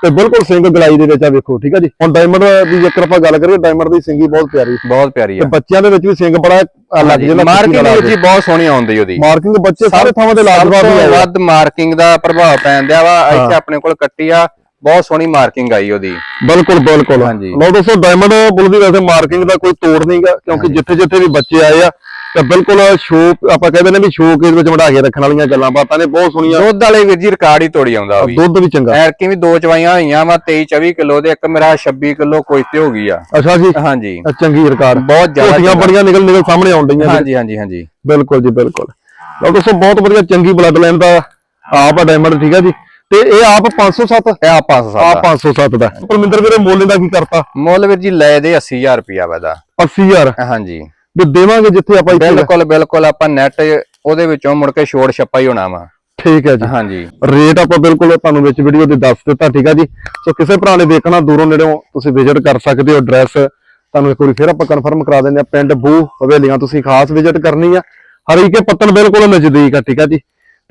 ਤੇ ਬਿਲਕੁਲ ਸਿੰਘ ਗਲਾਈ ਦੇ ਵਿੱਚ ਆ ਵੇਖੋ ਠੀਕ ਹੈ ਜੀ? ਹੁਣ ਡਾਇਮੰਡ ਦੀ ਜੇਕਰ ਆਪਾਂ ਗੱਲ ਕਰੀਏ ਡਾਇਮੰਡ ਦੀ ਸਿੰਗੀ ਬਹੁਤ ਪਿਆਰੀ।
ਬਹੁਤ ਪਿਆਰੀ
ਤੇ
ਆ
ਬੱਚਿਆਂ ਦੇ ਵਿੱਚ ਵੀ ਸਿੰਘ ਬੜਾ ਅਲੱਗ ਜਿਹੜਾ
ਮਾਰਕਿੰਗ ਵਿੱਚ ਬਹੁਤ ਸੋਹਣੀ ਆਉਂਦੀ ਉਹਦੀ।
ਮਾਰਕਿੰਗ ਬੱਚੇ ਸਾਰੇ ਥਾਵਾਂ ਤੇ ਲਾਜਵਾਬ ਹੀ ਆ
ਵੱਧ ਮਾਰਕਿੰਗ ਦਾ ਪ੍ਰਭਾਵ ਪੈਂਦਿਆ ਵਾ। ਇੱਥੇ ਆਪਣੇ ਕੋਲ ਕੱਟੀ ਆ ਬਹੁਤ ਸੋਹਣੀ ਮਾਰਕਿੰਗ ਆਈ ਉਹਦੀ।
ਬਿਲਕੁਲ ਬਿਲਕੁਲ।
ਹਾਂਜੀ।
ਲਓ ਦੋਸਤੋ ਡਾਇਮੰਡ ਬੁੱਲ ਦੀ ਵੈਸੇ ਮਾਰਕਿੰਗ ਦਾ ਕੋਈ ਤੋੜ ਨਹੀਂਗਾ ਕਿਉਂਕਿ ਜਿੱਥੇ ਜਿੱਥੇ ਵੀ ਬੱਚੇ ਆਏ ਆ ਤੇ ਬਿਲਕੁਲ ਸ਼ੋਕ ਆਪਾਂ ਕਹਿੰਦੇ ਨੇ ਵੀ ਸ਼ੋਕ ਦੇ ਵਿੱਚ ਵੜਾ ਕੇ ਰੱਖਣ ਵਾਲੀਆਂ ਗੱਲਾਂ ਬਾਤਾਂ ਨੇ ਬਹੁਤ ਸੋਹਣੀਆਂ।
ਦੁੱਧ ਵਾਲੇ ਵੀਰ ਜੀ ਰਿਕਾਰਡ ਹੀ ਤੋੜੀ ਆਉਂਦਾ ਵੀ।
ਦੁੱਧ ਵੀ ਚੰਗਾ।
ਐਰਕੀ ਵੀ ਦੋ ਚਵਾਈਆਂ ਹੋਈਆਂ ਵਾ 23 24 ਕਿਲੋ ਦੇ ਇੱਕ ਮੇਰਾ 26 ਕਿਲੋ ਕੋਈ ਤੇ ਹੋ ਗਈ ਆ।
ਅੱਛਾ ਜੀ।
ਹਾਂਜੀ।
ਚੰਗੀ ਰਿਕਾਰਡ।
ਬਹੁਤ ਜ਼ਿਆਦਾ।
ਬੜੀਆਂ ਨਿਕਲ ਨਿਕਲ ਸਾਹਮਣੇ ਆਉਣ ਡਈਆਂ।
ਹਾਂਜੀ ਹਾਂਜੀ ਹਾਂਜੀ।
ਬਿਲਕੁਲ ਜੀ ਬਿਲਕੁਲ। ਲਓ ਦੋਸਤੋ ਬਹੁਤ ਵਧੀਆ ਚੰਗੀ ਬਲੱਡ ਲਾਈਨ ਦਾ ਆਪ ਆ ਡਾਇਮੰਡ ਠੀਕ ਆ ਜੀ? ਤੇ ਇਹ ਆਪ 507
ਇਹ ਆ। 500
ਆ
ਦਾ
507 ਦਾ। ਪਰਮਿੰਦਰ ਵੀਰੇ ਮੁੱਲ ਦਾ ਕੀ ਕਰਤਾ?
ਮੁੱਲ ਵੀਰ ਜੀ ਲੈ ਦੇ 80000 ਰੁਪਿਆ ਵਾ ਦਾ
80000
ਹਾਂਜੀ।
ਵੀ ਦੇਵਾਂਗੇ ਜਿੱਥੇ ਆਪਾਂ
ਬਿਲਕੁਲ ਬਿਲਕੁਲ ਆਪਾਂ ਨੈਟ ਉਹਦੇ ਵਿੱਚੋਂ ਮੁੜ ਕੇ ਛੋੜ ਛੱਪਾ ਹੀ ਹੋਣਾ ਵਾ।
ਠੀਕ ਹੈ ਜੀ।
ਹਾਂਜੀ।
ਰੇਟ ਆਪਾਂ ਬਿਲਕੁਲ ਤੁਹਾਨੂੰ ਵਿੱਚ ਵੀਡੀਓ ਦੇ ਦੱਸ ਦਿੱਤਾ ਠੀਕ ਆ ਜੀ? ਸੋ ਕਿਸੇ ਭਰਾ ਨੇ ਦੇਖਣਾ ਦੂਰੋਂ ਨੇੜੋਂ ਤੁਸੀਂ ਵਿਜ਼ਿਟ ਕਰ ਸਕਦੇ ਹੋ ਐਡਰੈਸ ਤੁਹਾਨੂੰ ਇੱਕ ਵਾਰੀ ਫਿਰ ਆਪਾਂ ਕਨਫਰਮ ਕਰਾ ਦਿੰਦੇ ਆ ਪਿੰਡ ਬੂ ਹਵੇਲੀਆਂ ਤੁਸੀਂ ਖਾਸ ਵਿਜ਼ਿਟ ਕਰਨੀ ਆ। ਹਰੀਕੇ ਪੱਤਨ ਬਿਲਕੁਲ ਨਜ਼ਦੀਕ ਆ ਠੀਕ ਆ ਜੀ?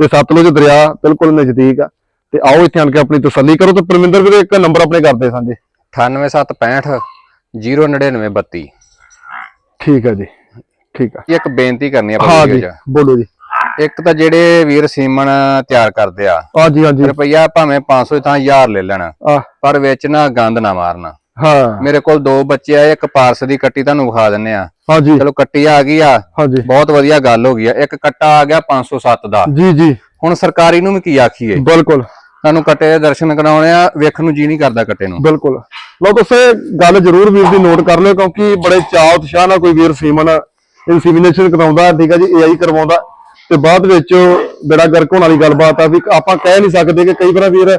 ਤੇ ਸਤਲੁਜ ਦਰਿਆ ਬਿਲਕੁਲ ਨਜ਼ਦੀਕ ਆ। ਤੇ ਆਓ ਇੱਥੇ ਆਣ ਕੇ ਆਪਣੀ ਤਸੱਲੀ ਕਰੋ ਤੇ ਪਰਮਿੰਦਰ ਵੀਰੇ ਇੱਕ ਨੰਬਰ ਆਪਣੇ ਕਰਦੇ ਸਾਂਝੇ।
98765 09932
ਠੀਕ ਹੈ ਜੀ ਠੀਕ ਆ।
ਇੱਕ ਬੇਨਤੀ ਕਰਨੀ ਆ
ਹਾਂ
ਆਪਾਂ
ਜੀ ਬੋਲੋ ਜੀ।
ਇੱਕ ਤਾਂ ਜਿਹੜੇ ਵੀਰ ਸੀਮਨ ਤਿਆਰ ਕਰਦੇ ਆ
ਹਾਂਜੀ ਹਾਂਜੀ
ਰੁਪਈਆ ਭਾਵੇਂ 500 ਤਾਂ 1000 ਲੈ ਲੈਣਾ ਪਰ ਵਿੱਚ ਨਾ ਗੰਦ ਨਾ ਮਾਰਨਾ।
ਹਾਂ।
ਮੇਰੇ ਕੋਲ ਦੋ ਬੱਚੇ ਆ ਇੱਕ ਪਾਰਸ ਦੀ ਕੱਟੀ ਤੁਹਾਨੂੰ ਵਿਖਾ ਦਿੰਨੇ ਆ।
ਹਾਂਜੀ
ਚਲੋ ਕੱਟੀ ਆ ਗਈ ਆ।
ਹਾਂਜੀ
ਬਹੁਤ ਵਧੀਆ ਗੱਲ ਹੋ ਗਈ ਆ। ਇੱਕ ਕੱਟਾ ਆ ਗਿਆ 507 ਦਾ।
ਜੀ ਜੀ।
ਹੁਣ ਸਰਕਾਰੀ ਨੂੰ ਵੀ ਕੀ ਆਖੀਏ?
ਬਿਲਕੁਲ।
ਤੁਹਾਨੂੰ ਕੱਟੇ ਦੇ ਦਰਸ਼ਨ ਕਰਾਉਣੇ ਆ, ਵੇਖਣ ਨੂੰ ਜੀ ਨਹੀਂ ਕਰਦਾ ਕੱਟੇ ਨੂੰ।
ਬਿਲਕੁਲ। ਲਓ ਤੁਸੀਂ ਗੱਲ ਜ਼ਰੂਰ ਵੀਰ ਦੀ ਨੋਟ ਕਰ ਲਿਓ ਕਿਉਂਕਿ ਬੜੇ ਚਾਅ ਉਤਸ਼ਾਹ ਨਾਲ ਕੋਈ ਵੀਰ ਸੀਮਨ ਇਨਸੀਮੀਨੇਸ਼ਨ ਕਰਾਉਂਦਾ, ਠੀਕ ਹੈ ਜੀ ਏਆਈ ਕਰਵਾਉਂਦਾ। ਤੇ ਬਾਅਦ ਵਿੱਚ ਬੇੜਾ ਗਰਕ ਹੋਣ ਵਾਲੀ ਗੱਲਬਾਤ ਆ ਵੀ ਆਪਾਂ ਕਹਿ ਨਹੀਂ ਸਕਦੇ ਕਿ ਕਈ ਵਾਰ ਵੀਰ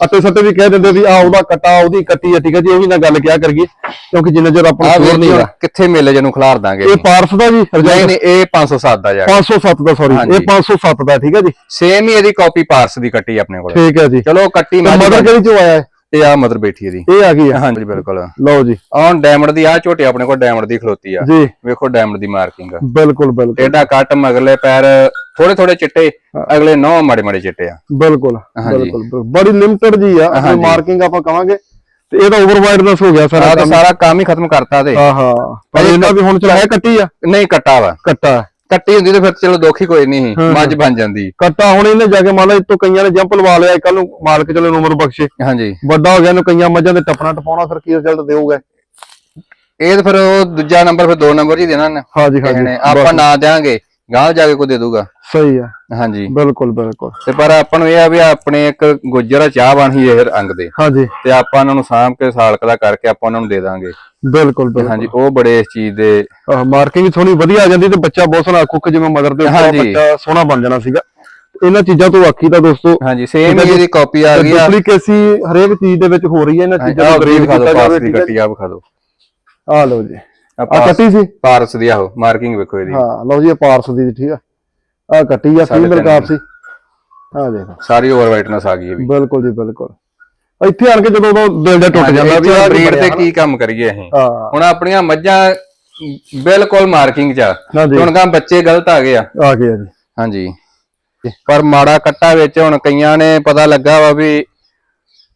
ਅਤੇ ਸੱਤੇ ਵੀ ਕਹਿ ਦਿੰਦੇ ਵੀ ਆ ਉਹਦਾ ਕੱਟਾ ਉਹਦੀ ਕੱਟੀ ਆ ਠੀਕ ਹੈ ਜੀ ਉਹ ਵੀ ਨਾ ਗੱਲ ਕਿਹਾ ਕਰੀਏ ਕਿਉਂਕਿ ਜਿੰਨਾ ਚਿਰ ਆਪਾਂ
ਆ
ਨੂੰ ਸ਼ੋਰ ਨਹੀਂ
ਜੀ
ਹੋਣਾ।
ਕਿੱਥੇ ਮੇਲੇ ਜਨੂੰ ਖਿਲਾਰ ਦਾਂਗੇ
ਇਹ ਪਾਰਸ ਦਾ ਜੀ
ਨਹੀਂ ਨਹੀਂ ਇਹ 507 ਦਾ ਜਾ
507 ਦਾ ਸੌਰੀ। ਇਹ 507 ਦਾ ਠੀਕ ਹੈ ਜੀ।
ਸੇਮ ਹੀ ਇਹਦੀ ਕਾਪੀ ਪਾਰਸ ਦੀ ਕੱਟੀ ਆਪਣੇ ਕੋਲ।
ਠੀਕ ਹੈ ਜੀ।
ਚਲੋ ਕੱਟੀ
ਮਦਰ ਕਿਹੜੀ ਚੋਂ ਆਇਆ?
ਇਹ? ਆ ਮਦਰ ਬੈਠੀ ਇਹਦੀ।
ਇਹ ਆ ਗਈ ਆ।
ਹਾਂਜੀ ਬਿਲਕੁਲ।
ਲਓ ਜੀ।
ਆਨ ਡਾਇਮੰਡ ਦੀ ਆ ਝੋਟੀ ਆਪਣੇ ਕੋਲ ਡਾਇਮੰਡ ਦੀ ਖਲੋਤੀ ਆ।
ਜੀ।
ਵੇਖੋ ਡਾਇਮੰਡ ਦੀ ਮਾਰਕਿੰਗ
ਬਿਲਕੁਲ ਬਿਲਕੁਲ।
ਟੇਡਾ ਕੱਟ ਮਗਲੇ ਪੈਰ ਥੋੜੇ ਥੋੜੇ ਚਿੱਟੇ ਅਗਲੇ ਨੌ ਮਾੜੇ ਮਾੜੇ ਚਿੱਟੇ ਆ।
ਬਿਲਕੁਲ। ਬਿਲਕੁਲ। ਬੜੀ ਲਿਮਟਿਡ ਜੀ ਆ
ਹਾਂਜੀ।
ਮਾਰਕਿੰਗ ਆਪਾਂ ਕਵਾਂਗੇ। ਤੇ ਇਹਦਾ ਓਵਰਵਾਈਡਨੈਸ ਹੋ ਗਿਆ ਸਾਰਾ ਕੰਮ।
ਸਾਰਾ ਕੰਮ ਹੀ ਖਤਮ ਕਰਤਾ ਤੇ।
ਹਾਂ ਹਾਂ। ਪਰ ਇਹਨਾਂ ਵੀ ਹੁਣ ਚਲਾਇਆ ਕੱਟੀ ਆ?
ਨਹੀਂ ਕੱਟਾ ਵਾ।
ਕੱਟਾ।
ਕੱਟੀ ਹੁੰਦੀ ਤੇ ਫਿਰ ਚਲੋ ਦੁੱਖ ਹੀ ਕੋਈ ਨਹੀਂ ਮੱਝ ਬਣ ਜਾਂਦੀ।
ਕੱਟਾ ਹੁਣ ਇਹਨੇ ਜਾ ਕੇ ਮੰਨ ਲਾ ਇਤੋਂ ਕਈਆਂ ਨੇ ਜੰਪ ਲਵਾ ਲਿਆ ਕੱਲ ਨੂੰ ਮਾਲਕ ਚਲੋ ਉਮਰ ਬਖਸ਼ੇ।
ਹਾਂਜੀ।
ਵੱਡਾ ਹੋ ਗਿਆ ਇਹਨੂੰ ਕਈਆਂ ਮੱਝਾਂ ਦੇ ਟੱਪਣਾ ਟਪਾਉਣਾ ਫਿਰ ਕੀ ਰਿਜ਼ਲਟ ਦੇਊਗਾ?
ਇਹ ਤਾਂ ਫਿਰ ਉਹ ਦੂਜਾ ਨੰਬਰ ਫਿਰ ਦੋ ਨੰਬਰ ਹੀ ਦੇਣਾ ਨੇ
ਹਾਂਜੀ ਹਾਂਜੀ।
ਆਪਾਂ ਨਾ ਦੇਾਂਗੇ ਗਾਂਹ ਜਾ ਕੇ ਕੋਈ ਦੇ ਦੂਗਾ
ਸਹੀ ਆ।
ਹਾਂਜੀ।
ਬਿਲਕੁਲ ਬਿਲਕੁਲ।
ਤੇ ਪਰ ਆਪਾਂ ਨੂੰ ਇਹ ਆ ਵੀ ਆਪਣੇ ਇੱਕ ਗੁੱਜਰ ਚਾਹ ਬਣ ਹੀ ਇਹ ਅੰਗ ਦੇ।
ਹਾਂਜੀ।
ਤੇ ਆਪਾਂ ਉਹਨਾਂ ਨੂੰ ਸਾਂਭ ਕੇ ਸਾਲਕ ਦਾ ਕਰਕੇ ਆਪਾਂ ਉਹਨਾਂ ਨੂੰ ਦੇ ਦਾਂਗੇ।
ਬਿਲਕੁਲ ਬਿਲਕੁਲ।
ਹਾਂਜੀ ਉਹ ਬੜੇ ਇਸ ਚੀਜ਼ ਦੇ
ਮਾਰਕਿੰਗ ਥੋੜੀ ਵਧੀਆ ਆ ਜਾਂਦੀ ਤੇ ਬੱਚਾ ਬਹੁਤ ਸੋਹਣਾ ਕੁੱਕ ਜਿਵੇਂ ਮਦਰ ਦੇ ਉੱਪਰ। ਬੱਚਾ ਸੋਹਣਾ ਬਣ ਜਾਣਾ ਸੀਗਾ। ਇਹਨਾਂ ਚੀਜ਼ਾਂ ਤੋਂ ਆਖੀ ਤਾਂ ਦੋਸਤੋ
ਹਾਂਜੀ ਸੇਮ ਇਹਦੀ ਕਾਪੀ ਆ ਗਈ ਆ।
ਡੁਪਲੀਕੇਸੀ ਹਰੇਕ ਚੀਜ਼ ਦੇ ਵਿੱਚ ਹੋ ਰਹੀ ਹੈ ਇਹਨਾਂ ਚੀਜ਼ਾਂ ਨੂੰ ਗ੍ਰੇਡ ਕੀਤਾ ਜਾਵੇ
ਦੀ
ਠੀਕ ਹੈ
ਕੱਟੀ ਆ ਵਿਖਾ ਦਿਓ।
ਆ ਲਓ ਜੀ। ਆ ਕੱਟੀ ਸੀ?
ਪਾਰਸ ਦੀ ਆਹੋ ਮਾਰਕਿੰਗ ਵੇਖੋ ਇਹਦੀ।
ਹਾਂ ਲਓ ਜੀ ਇਹ ਪਾਰਸ ਦੀ ਠੀਕ ਆ। ਆ ਕੱਟੀ ਆ ਫੀਮੇਲ ਕਾਪ ਸੀ ਆ ਦੇਖੋ।
ਸਾਰੀ ਓਵਰ ਵਾਈਟਨੈਸ ਆ ਗਈ ਇਹ ਵੀ।
ਬਿਲਕੁਲ ਜੀ ਬਿਲਕੁਲ। ਇੱਥੇ ਆਣ ਕੇ ਜਦੋਂ ਉਦੋਂ ਦਿਲ ਜਿਹਾ ਟੁੱਟ ਜਾਂਦਾ ਵੀ ਆਹ
ਬਰੀਡ ਤੇ। ਕੀ ਕੰਮ ਕਰੀਏ ਅਸੀਂ? ਹੁਣ ਆਪਣੀਆਂ ਮੱਝਾਂ ਬਿਲਕੁਲ ਮਾਰਕਿੰਗ ਚ ਆ। ਹੁਣ ਕਾ ਬੱਚੇ ਗਲਤ ਆ ਗਏ ਆ।
ਆ ਗਿਆ ਜੀ।
ਹਾਂਜੀ। ਪਰ ਮਾੜਾ ਕੱਟਾ ਵਿੱਚ ਹੁਣ ਕਈਆਂ ਨੇ ਪਤਾ ਲੱਗਾ ਵਾ ਵੀ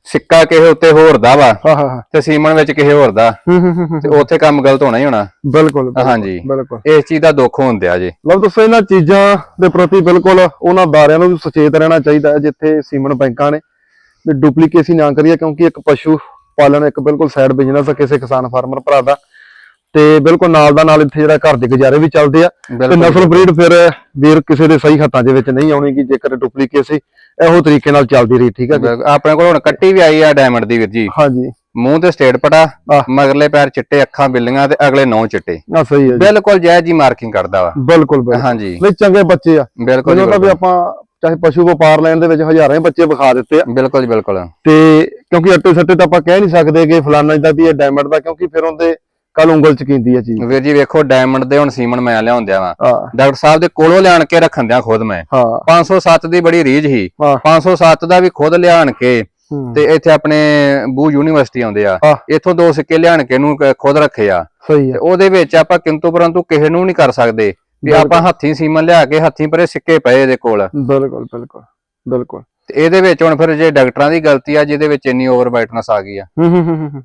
ਸਿੱਕਾ ਕਿਸੇ ਉੱਤੇ ਹੋਰ ਦਾ ਵਾ
ਹਾਂ ਹਾਂ ਹਾਂ।
ਤੇ ਸੀਮਨ ਵਿੱਚ ਕਿਸੇ ਹੋਰ ਦਾ
ਹੂੰ, ਹੂੰ, ਹੂੰ, ਹੂੰ।
ਤੇ ਉੱਥੇ ਕੰਮ ਗਲਤ ਹੋਣਾ ਹੀ ਹੋਣਾ।
ਬਿਲਕੁਲ ਬਿਲਕੁਲ,
ਹਾਂਜੀ।
ਬਿਲਕੁਲ।
ਇਸ ਚੀਜ਼ ਦਾ ਦੁੱਖ ਹੁੰਦਿਆ ਜੇ।
ਲਓ ਦੱਸੋ ਇਹਨਾਂ ਚੀਜ਼ਾਂ ਦੇ ਪ੍ਰਤੀ ਬਿਲਕੁਲ ਉਹਨਾਂ ਦਾਰਿਆਂ ਨੂੰ ਵੀ ਸੁਚੇਤ ਰਹਿਣਾ ਚਾਹੀਦਾ ਹੈ ਜਿੱਥੇ ਸੀਮਨ ਬੈਂਕਾਂ ਨੇ ਵੀ ਡੁਪਲੀਕੇਸੀ ਨਾ ਕਰੀਏ ਕਿਉਂਕਿ ਇੱਕ ਪਸ਼ੂ ਪਾਲਣ ਇੱਕ ਬਿਲਕੁਲ ਸਾਈਡ ਬਿਜ਼ਨਸ ਹੈ ਕਿਸੇ ਕਿਸਾਨ ਫਾਰਮਰ ਭਰਾ ਦਾ। ਤੇ ਬਿਲਕੁਲ ਨਾਲ ਦਾ ਨਾਲ ਇੱਥੇ ਜਿਹੜਾ ਘਰ ਦੇ ਗੁਜ਼ਾਰੇ ਵੀ ਚੱਲਦੇ ਆ। ਤੇ ਨਸਲ ਬਰੀਡ ਫਿਰ ਵੀਰ ਕਿਸੇ ਦੇ ਸਹੀ ਹੱਥਾਂ ਦੇ ਵਿੱਚ ਨਹੀਂ ਆਉਣੀ ਕਿ ਜੇਕਰ ਡੁਪਲੀਕੇਸੀ ਇਹੋ ਤਰੀਕੇ ਨਾਲ ਚੱਲਦੀ ਰਹੀ ਠੀਕ ਜੀ?
ਬਿਲਕੁਲ। ਆਪਣੇ ਕੋਲ ਹੁਣ ਕੱਟੀ ਵੀ ਆਈ ਆ ਡਾਇਮੰਡ ਦੀ ਵੀਰ ਜੀ।
ਹਾਂਜੀ।
ਮੂੰਹ ਤੇ ਸਟੇਟ ਪਟਾ। ਮਗਰਲੇ ਪੈਰ ਚਿੱਟੇ ਅੱਖਾਂ ਬਿੱਲੀਆਂ ਤੇ ਅਗਲੇ ਨੌ ਚਿੱਟੇ।
ਆ ਸਹੀ ਹੈ ਜੀ।
ਬਿਲਕੁਲ ਜਾਇਜ਼ ਜੀ ਮਾਰਕਿੰਗ ਕਰਦਾ ਵਾ।
ਬਿਲਕੁਲ
ਹਾਂਜੀ।
ਨਹੀਂ ਚੰਗੇ ਬੱਚੇ ਆ।
ਬਿਲਕੁਲ ਜੀ
ਵੀ ਆਪਾਂ ਚਾਹੇ ਪਸ਼ੂ ਵਪਾਰ ਲੈਣ ਦੇ ਵਿੱਚ ਹਜ਼ਾਰਾਂ ਹੀ ਬੱਚੇ ਵਿਖਾ ਦਿੱਤੇ ਆ।
ਬਿਲਕੁਲ ਜੀ ਬਿਲਕੁਲ।
ਤੇ ਕਿਉਂਕਿ ਅੱਟੇ ਸੱਟੇ ਤਾਂ ਆਪਾਂ ਕਹਿ ਨਹੀਂ ਸਕਦੇ ਕਿ ਫਲਾਨਾ ਦਾ ਵੀ ਇਹ ਡਾਇਮੰਡ ਦਾ ਕਿਉਂਕਿ ਫਿਰ ਉਹਦੇ ਕੱਲ ਉਂਗਲ ਚ ਕੀਂਦੀ ਆ ਚੀਜ਼?
ਵੀਰ ਜੀ ਵੇਖੋ ਡਾਇਮੰਡ ਦੇ ਹੁਣ ਸੀਮਨ ਮੈਂ ਲਿਆਉਂਦਿਆ ਵਾ।
ਹਾਂ।
ਡਾਕਟਰ ਸਾਹਿਬ ਦੇ ਕੋਲੋਂ ਲਿਆਣ ਕੇ ਰੱਖਣ ਦਿਆਂ ਖੁਦ ਮੈਂ।
ਹਾਂ।
507 ਦੀ ਬੜੀ ਰੀਝ
ਹਾਂ।
507 ਦਾ ਵੀ ਖੁਦ ਲਿਆਣ ਕੇ
ਹੂੰ,
ਤੇ ਇੱਥੇ ਆਪਣੇ ਬੂ ਯੂਨੀਵਰਸਿਟੀ ਆਉਂਦੇ ਆ।
ਹਾਂ।
ਇੱਥੋਂ ਦੋ ਸਿੱਕੇ ਲਿਆਣ ਕੇ ਨੂੰ ਖੁਦ ਰੱਖੇ ਆ।
ਸਹੀ
ਤੇ
ਆ
ਉਹਦੇ ਵਿੱਚ ਆਪਾਂ ਕਿੰਤੂ ਪਰੰਤੂ ਕਿਸੇ ਨੂੰ ਨਹੀਂ ਕਰ ਸਕਦੇ। ਵੀ
ਬਿਲਕੁਲ।
ਆਪਾਂ ਹੱਥੀਂ ਸੀਮਨ ਲਿਆ ਕੇ ਹੱਥੀਂ ਪਰੇ ਸਿੱਕੇ ਪਏ ਇਹਦੇ ਕੋਲ।
ਬਿਲਕੁਲ ਬਿਲਕੁਲ ਬਿਲਕੁਲ।
ਤੇ ਇਹਦੇ ਵਿੱਚ ਹੁਣ ਫਿਰ ਜੇ ਡਾਕਟਰਾਂ ਦੀ ਗਲਤੀ ਆ ਜਿਹਦੇ ਵਿੱਚ ਇੰਨੀ ਓਵਰ ਵਾਈਟਨੈਸ ਆ ਗਈ ਆ।
ਹੂੰ ਹੂੰ ਹੂੰ, ਹੂੰ।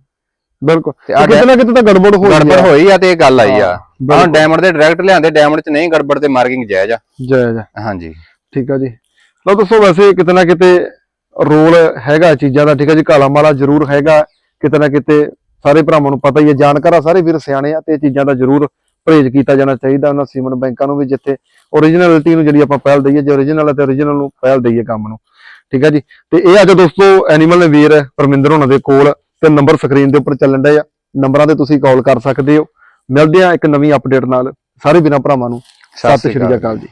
ਬਿਲਕੁਲ। ਕਿਤੇ ਨਾ ਕਿਤੇ ਤਾਂ ਗੜਬੜ ਹੋ
ਗੜਬੜ ਹੋਈ ਆ ਤੇ ਇਹ ਗੱਲ ਆਈ ਆ।
ਹਾਂ।
ਡਾਇਮੰਡ ਦੇ ਡਾਇਰੈਕਟ ਲਿਆਂਦੇ ਡਾਇਮੰਡ 'ਚ ਨਹੀਂ ਗੜਬੜ ਤੇ ਮਾਰਕਿੰਗ ਜਾਇਜ਼ ਆ।
ਜੈ ਜੈ
ਹਾਂਜੀ।
ਠੀਕ ਆ ਜੀ। ਲਓ ਦੱਸੋ ਵੈਸੇ ਕਿਤੇ ਨਾ ਕਿਤੇ ਰੋਲ ਹੈਗਾ ਚੀਜ਼ਾਂ ਦਾ ਠੀਕ ਆ ਜੀ? ਕਾਲਾ ਮਾਲਾ ਜ਼ਰੂਰ ਹੈਗਾ। ਕਿਤੇ ਨਾ ਕਿਤੇ ਸਾਰੇ ਭਰਾਵਾਂ ਨੂੰ ਪਤਾ ਹੀ ਹੈ ਜਾਣਕਾਰ ਆ ਸਾਰੇ ਵੀਰ ਸਿਆਣੇ ਆ ਤੇ ਇਹ ਚੀਜ਼ਾਂ ਦਾ ਜ਼ਰੂਰ ਪਰਹੇਜ਼ ਕੀਤਾ ਜਾਣਾ ਚਾਹੀਦਾ ਉਹਨਾਂ ਸੀਮਨ ਬੈਂਕਾਂ ਨੂੰ ਵੀ ਜਿੱਥੇ ਓਰੀਜਨੈਲਿਟੀ ਨੂੰ ਜਿਹੜੀ ਆਪਾਂ ਪਹਿਲ ਦਈਏ ਜੇ ਓਰੀਜਨਲ ਹੈ ਤੇ ਓਰੀਜਨਲ ਨੂੰ ਪਹਿਲ ਦਈਏ ਕੰਮ ਨੂੰ। ਠੀਕ ਹੈ ਜੀ? ਤੇ ਇਹ ਅੱਜ ਦੋਸਤੋ ਐਨੀਮਲ ਨੇ ਵੀਰ ਪਰਮਿੰਦਰ ਹੋਣਾ ਦੇ ਕੋਲ ਤੇ ਨੰਬਰ ਸਕਰੀਨ ਦੇ ਉੱਪਰ ਚੱਲਣ ਡਿਆ ਆ। ਨੰਬਰਾਂ ਤੇ ਤੁਸੀਂ ਕਾਲ ਕਰ ਸਕਦੇ ਹੋ। ਮਿਲਦੇ ਆ ਇੱਕ ਨਵੀਂ ਅਪਡੇਟ ਨਾਲ। ਸਾਰੇ ਬਿਨਾਂ ਭਰਾਵਾਂ ਨੂੰ। ਸਤਿ ਸ਼੍ਰੀ ਅਕਾਲ ਜੀ।